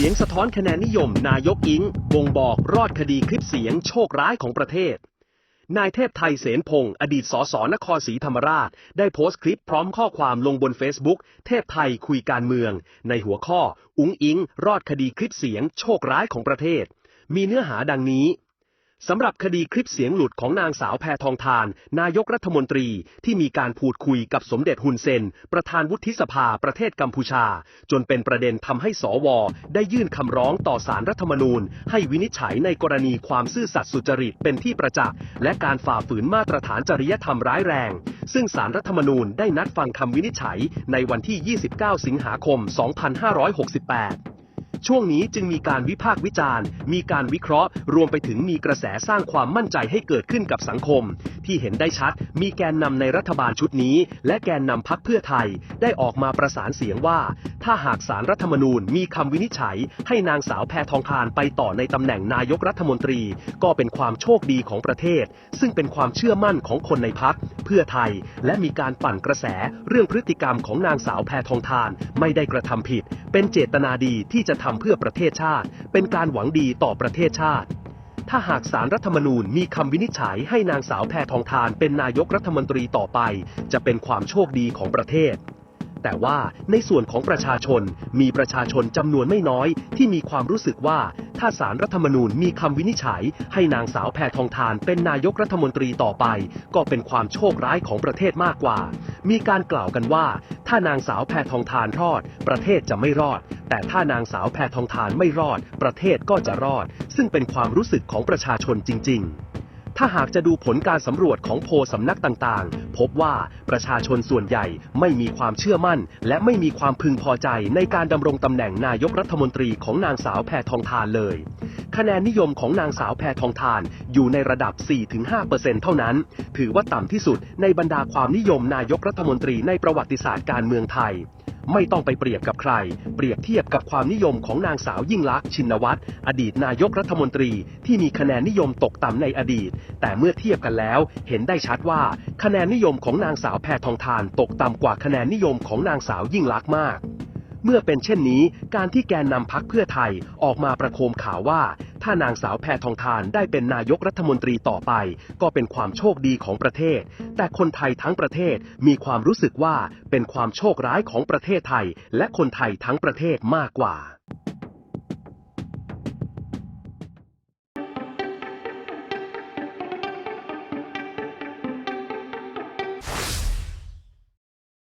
สียงสะท้อนคะแนนนิยม นายกอิงบ่งบอกรอดคดีคลิปเสียงโชคร้ายของประเทศ นายเทพไทยเสนพงศ์อดีตสสนครศรีธรรมราช ได้โพสต์คลิปพร้อมข้อความลงบน Facebook เทพไทยคุยการเมือง ในหัวข้อ อุงอิง รอดคดีคลิปเสียง โชคร้ายของประเทศ มีเนื้อหาดังนี้ สำหรับคดีคลิปเสียงหลุดของนางสาวแพทองทาน นายกรัฐมนตรีที่มีการพูดคุยกับสมเด็จฮุนเซน ประธานวุฒิสภาประเทศกัมพูชา จนเป็นประเด็นทำให้สว ได้ยื่นคำร้องต่อสารรัฐธรรมนูญ ให้วินิจฉัยในกรณีความซื่อสัตย์สุจริตเป็นที่ประจักษ์และการฝ่าฝืนมาตรฐานจริยธรรมร้ายแรง ซึ่งสารรัฐธรรมนูญได้นัดฟังคำวินิจฉัยในวันที่ 29 สิงหาคม 2568 ช่วงนี้จึงมีการวิพากษ์วิจารณ์ มีการวิเคราะห์ รวมไปถึงมีกระแสสร้างความมั่นใจให้เกิดขึ้นกับสังคม ที่เห็นได้ชัด มีแกนนำในรัฐบาลชุดนี้ และแกนนำพักเพื่อไทย ได้ออกมาประสานเสียงว่า ถ้าหากสารรัฐธรรมนูญมีคำวินิจฉัย ให้นางสาวแพทองทานไปต่อในตำแหน่งนายกรัฐมนตรี ก็เป็นความโชคดีของประเทศ ซึ่งเป็นความเชื่อมั่นของคนในพักเพื่อไทย และมีการปั่นกระแสเรื่องพฤติกรรมของนางสาวแพทองทานไม่ได้กระทำผิดเป็นเจตนาดีที่จะทำเพื่อประเทศชาติ เป็นการหวังดีต่อประเทศชาติ ถ้าหากสารรัฐธรรมนูญมีคำวินิจฉัยให้นางสาวแพทองทานเป็นนายกรัฐมนตรีต่อไป จะเป็นความโชคดีของประเทศ แต่ว่าในส่วนของประชาชนมีประชาชนจำนวนไม่น้อย ที่มีความรู้สึกว่าถ้าสารรัฐธรรมนูญมีคำวินิจฉัย ให้นางสาวแพทองทานเป็นนายกรัฐมนตรีต่อไป ก็เป็นความโชคร้ายของประเทศมากกว่า มีการกล่าวกันว่า ถ้านางสาวแพทองทานรอด ประเทศจะไม่รอด แต่ถ้านางสาวแพทองทานไม่รอด ประเทศก็จะรอด ซึ่งเป็นความรู้สึกของประชาชนจริง ๆ ถ้าหากจะดูผลการสำรวจของโพลสำนักต่างๆ พบว่าประชาชนส่วนใหญ่ไม่มีความเชื่อมั่น และไม่มีความพึงพอใจในการดำรงตำแหน่งนายกรัฐมนตรีของนางสาวแพทองทานเลย คะแนนนิยมของนางสาวแพทองทานอยู่ในระดับ 4-5%เท่านั้น ถือว่าต่ำที่สุดในบรรดาความนิยมนายกรัฐมนตรีในประวัติศาสตร์การเมืองไทย ไม่ต้องไปเปรียบกับใคร เปรียบเทียบกับความนิยมของนางสาวยิ่งลักษณ์ชินวัตรอดีตนายกรัฐมนตรีที่มีคะแนนนิยมตกต่ำในอดีต แต่เมื่อเทียบกันแล้วเห็นได้ชัดว่า คะแนนนิยมของนางสาวแพทองทานตกต่ำกว่าคะแนนนิยมของนางสาวยิ่งลักษณ์มาก เมื่อเป็นเช่นนี้ การที่แกนนำพักเพื่อไทยออกมาประโคมข่าวว่า ถ้านางสาวแพทองทานได้เป็นนายกรัฐมนตรีต่อไป ก็เป็นความโชคดีของประเทศ แต่คนไทยทั้งประเทศมีความรู้สึกว่าเป็นความโชคร้ายของประเทศไทย และคนไทยทั้งประเทศมากกว่า